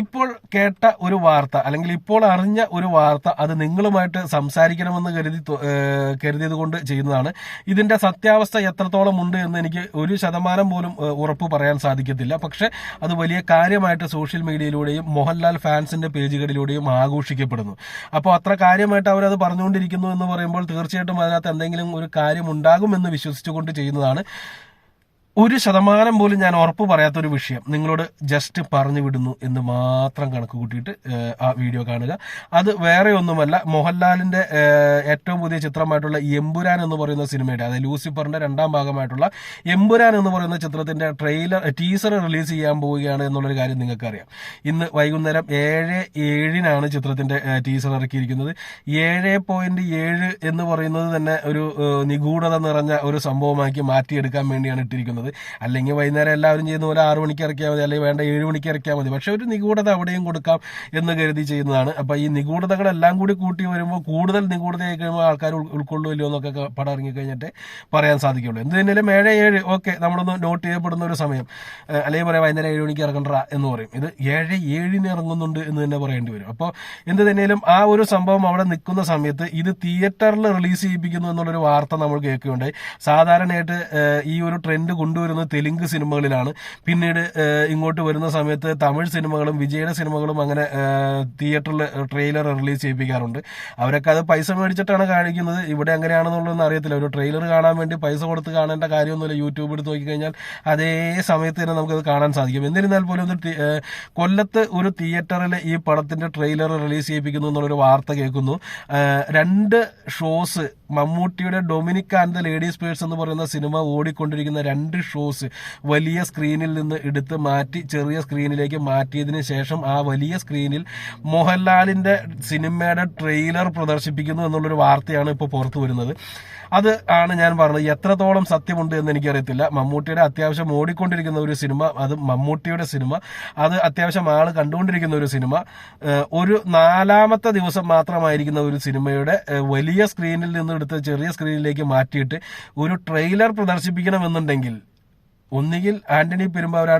ഇപ്പോൾ കേട്ട ഒരു വാർത്ത അല്ലെങ്കിൽ ഇപ്പോൾ അറിഞ്ഞ ഒരു വാർത്ത അത് നിങ്ങളുമായിട്ട് സംസാരിക്കണമെന്ന് കരുതി കരുതിയത് കൊണ്ട് ചെയ്യുന്നതാണ്. ഇതിന്റെ സത്യാവസ്ഥ എത്രത്തോളം ഉണ്ട് എന്ന് എനിക്ക് ഒരു ശതമാനം പോലും ഉറപ്പ് പറയാൻ സാധിക്കത്തില്ല. പക്ഷെ അത് വലിയ കാര്യമായിട്ട് സോഷ്യൽ മീഡിയയിലൂടെയും മോഹൻലാൽ ഫാൻസിന്റെ പേജുകളിലൂടെയും ആഘോഷിക്കപ്പെടുന്നു. അപ്പോൾ അത്ര കാര്യമായിട്ട് അവരത് പറഞ്ഞുകൊണ്ടിരിക്കുന്നു എന്ന് പറയുമ്പോൾ തീർച്ചയായിട്ടും അതിനകത്ത് എന്തെങ്കിലും ഒരു കാര്യം ഉണ്ടാകുമെന്ന് വിശ്വസിച്ചുകൊണ്ട് ചെയ്യുന്നതാണ്. ഒരു ശതമാനം പോലും ഞാൻ ഉറപ്പ് പറയാത്തൊരു വിഷയം നിങ്ങളോട് ജസ്റ്റ് പറഞ്ഞു വിടുന്നു എന്ന് മാത്രം കണക്ക് കൂട്ടിയിട്ട് ആ വീഡിയോ കാണുക. അത് വേറെ ഒന്നുമല്ല മോഹൻലാലിന്റെ ഏറ്റവും പുതിയ ചിത്രമായിട്ടുള്ള എമ്പുരാൻ എന്ന് പറയുന്ന സിനിമയുടെ അതായത് ലൂസിഫറിന്റെ രണ്ടാം ഭാഗമായിട്ടുള്ള എമ്പുരാൻ എന്ന് പറയുന്ന ചിത്രത്തിന്റെ ട്രെയിലർ ടീസർ റിലീസ് ചെയ്യാൻ പോവുകയാണ് എന്നുള്ളൊരു കാര്യം നിങ്ങൾക്കറിയാം. ഇന്ന് വൈകുന്നേരം ഏഴ് ഏഴിനാണ് ചിത്രത്തിന്റെ ടീസർ ഇറക്കിയിരിക്കുന്നത്. ഏഴ് പോയിന്റ് ഏഴ് എന്ന് പറയുന്നത് തന്നെ ഒരു നിഗൂഢത നിറഞ്ഞ ഒരു സംഭവമാക്കി മാറ്റിയെടുക്കാൻ വേണ്ടിയാണ് ഇട്ടിരിക്കുന്നത്. അല്ലെങ്കിൽ വൈകുന്നേരം എല്ലാവരും ചെയ്യുന്ന പോലെ ആറു മണിക്ക് ഇറക്കിയാൽ മതി അല്ലെങ്കിൽ വേണ്ട ഏഴ് മണിക്ക് ഇറക്കിയാൽ മതി. പക്ഷെ ഒരു നിഗൂഢത അവിടെയും കൊടുക്കാം എന്ന് കരുതി ചെയ്യുന്നതാണ്. അപ്പോൾ ഈ നിഗൂഢതകളെല്ലാം കൂടി കൂട്ടി വരുമ്പോൾ കൂടുതൽ നിഗൂഢതയായി കഴിയുമ്പോൾ ആൾക്കാർ ഉൾ- ഉൾക്കൊള്ളുമല്ലോ എന്നൊക്കെ പടം ഇറങ്ങിക്കഴിഞ്ഞിട്ട് പറയാൻ സാധിക്കുള്ളൂ. എന്ത് തന്നെയാലും ഏഴ് ഏഴ് ഓക്കെ നമ്മളൊന്ന് നോട്ട് ചെയ്യപ്പെടുന്ന ഒരു സമയം. അല്ലെങ്കിൽ പറയാം വൈകുന്നേരം ഏഴ് മണിക്ക് ഇറങ്ങണ്ട എന്ന് പറയും. ഇത് ഏഴ് ഏഴിന് ഇറങ്ങുന്നുണ്ട് എന്ന് തന്നെ പറയേണ്ടി വരും. അപ്പോൾ എന്ത് തന്നെയാലും ആ ഒരു സംഭവം അവിടെ നിൽക്കുന്ന സമയത്ത് ഇത് തിയേറ്ററിൽ റിലീസ് ചെയ്യിപ്പിക്കുന്നു എന്നുള്ളൊരു വാർത്ത നമ്മൾ കേൾക്കുകയുണ്ടായി. സാധാരണയായിട്ട് ഈ ഒരു ട്രെൻഡ് കൊണ്ടുവരുന്നത് തെലുങ്ക് സിനിമകളിലാണ്. പിന്നീട് ഇങ്ങോട്ട് വരുന്ന സമയത്ത് തമിഴ് സിനിമകളും വിജയുടെ സിനിമകളും അങ്ങനെ തിയേറ്ററിൽ ട്രെയിലർ റിലീസ് ചെയ്യിപ്പിക്കാറുണ്ട്. അവരൊക്കെ അത് പൈസ മേടിച്ചിട്ടാണ് കാണിക്കുന്നത്. ഇവിടെ എങ്ങനെയാണെന്നുള്ളതെന്ന് അറിയത്തില്ല. ഒരു ട്രെയിലർ കാണാൻ വേണ്ടി പൈസ കൊടുത്ത് കാണേണ്ട കാര്യമൊന്നുമില്ല. യൂട്യൂബ് എടുത്ത് നോക്കിക്കഴിഞ്ഞാൽ അതേ സമയത്ത് തന്നെ നമുക്കത് കാണാൻ സാധിക്കും. എന്നിരുന്നാൽ പോലും ഒരു കൊല്ലത്ത് ഒരു തിയേറ്ററിൽ ഈ പടത്തിന്റെ ട്രെയിലർ റിലീസ് ചെയ്യിപ്പിക്കുന്നു എന്നുള്ളൊരു വാർത്ത കേൾക്കുന്നു. രണ്ട് ഷോസ് മമ്മൂട്ടിയുടെ Dominic and the ladies purse എന്ന് പറയുന്ന സിനിമ ഓടിക്കൊണ്ടിരിക്കുന്ന രണ്ട് ഷോസ് വലിയ സ്ക്രീനിൽ നിന്ന് എടുത്ത് മാറ്റി ചെറിയ സ്ക്രീനിലേക്ക് മാറ്റിയതിന് ശേഷം ആ വലിയ സ്ക്രീനിൽ മോഹൻലാലിന്റെ സിനിമയുടെ ട്രെയിലർ പ്രദർശിപ്പിക്കുന്നു എന്നുള്ളൊരു വാർത്തയാണ് ഇപ്പോൾ പുറത്തു വരുന്നത്. അത് ആണ് ഞാൻ പറഞ്ഞത്. എത്രത്തോളം സത്യമുണ്ട് എന്ന് എനിക്കറിയത്തില്ല. മമ്മൂട്ടിയുടെ അത്യാവശ്യം ഓടിക്കൊണ്ടിരിക്കുന്ന ഒരു സിനിമ അത് മമ്മൂട്ടിയുടെ സിനിമ അത് അത്യാവശ്യം ആൾ കണ്ടുകൊണ്ടിരിക്കുന്ന ഒരു സിനിമ ഒരു നാലാമത്തെ ദിവസം മാത്രമായിരിക്കുന്ന ഒരു സിനിമയുടെ വലിയ സ്ക്രീനിൽ നിന്ന് എടുത്ത് ചെറിയ സ്ക്രീനിലേക്ക് മാറ്റിയിട്ട് ഒരു ട്രെയിലർ പ്രദർശിപ്പിക്കണമെന്നുണ്ടെങ്കിൽ ഒന്നുകിൽ ആന്റണി പെരുമ്പാവൂർ ആ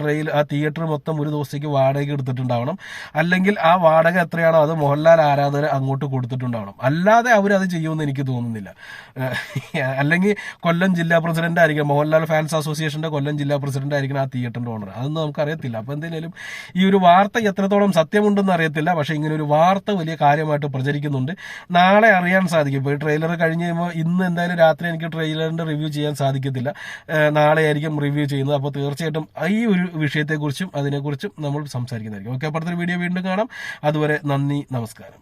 ട്രെയിൽ ആ തിയേറ്റർ മൊത്തം ഒരു ദിവസത്തേക്ക് വാടക എടുത്തിട്ടുണ്ടാവണം. അല്ലെങ്കിൽ ആ വാടക എത്രയാണോ അത് മോഹൻലാൽ ആരാധകർ അങ്ങോട്ട് കൊടുത്തിട്ടുണ്ടാവണം. അല്ലാതെ അവരത് ചെയ്യുമെന്ന് എനിക്ക് തോന്നുന്നില്ല. അല്ലെങ്കിൽ കൊല്ലം ജില്ലാ പ്രസിഡന്റ് ആയിരിക്കും മോഹൻലാൽ ഫാൻസ് അസോസിയേഷന്റെ കൊല്ലം ജില്ലാ പ്രസിഡന്റ് ആയിരിക്കണം ആ തിയേറ്ററിന്റെ ഓണർ അതൊന്നും നമുക്കറിയത്തില്ല അപ്പൊ എന്തെങ്കിലും ഈ ഒരു വാർത്ത എത്രത്തോളം സത്യമുണ്ടെന്ന് അറിയത്തില്ല. പക്ഷെ ഇങ്ങനെ ഒരു വാർത്ത വലിയ കാര്യമായിട്ട് പ്രചരിക്കുന്നുണ്ട്. നാളെ അറിയാൻ സാധിക്കും. ഇപ്പോൾ ഈ ട്രെയിലർ കഴിഞ്ഞ് കഴിയുമ്പോൾ ഇന്ന് എന്തായാലും രാത്രി എനിക്ക് ട്രെയിലറിന്റെ റിവ്യൂ ചെയ്യാൻ സാധിക്കത്തില്ല. നാളെ നാളെ ആയിരിക്കും റിവ്യൂ ചെയ്യുന്നത്. അപ്പോൾ തീർച്ചയായിട്ടും ഈ ഒരു വിഷയത്തെക്കുറിച്ചും അതിനെക്കുറിച്ചും നമ്മൾ സംസാരിക്കുന്നതായിരിക്കും. ഓക്കെ അപ്പുറത്തൊരു വീഡിയോ വീണ്ടും കാണാം. അതുവരെ നന്ദി നമസ്കാരം.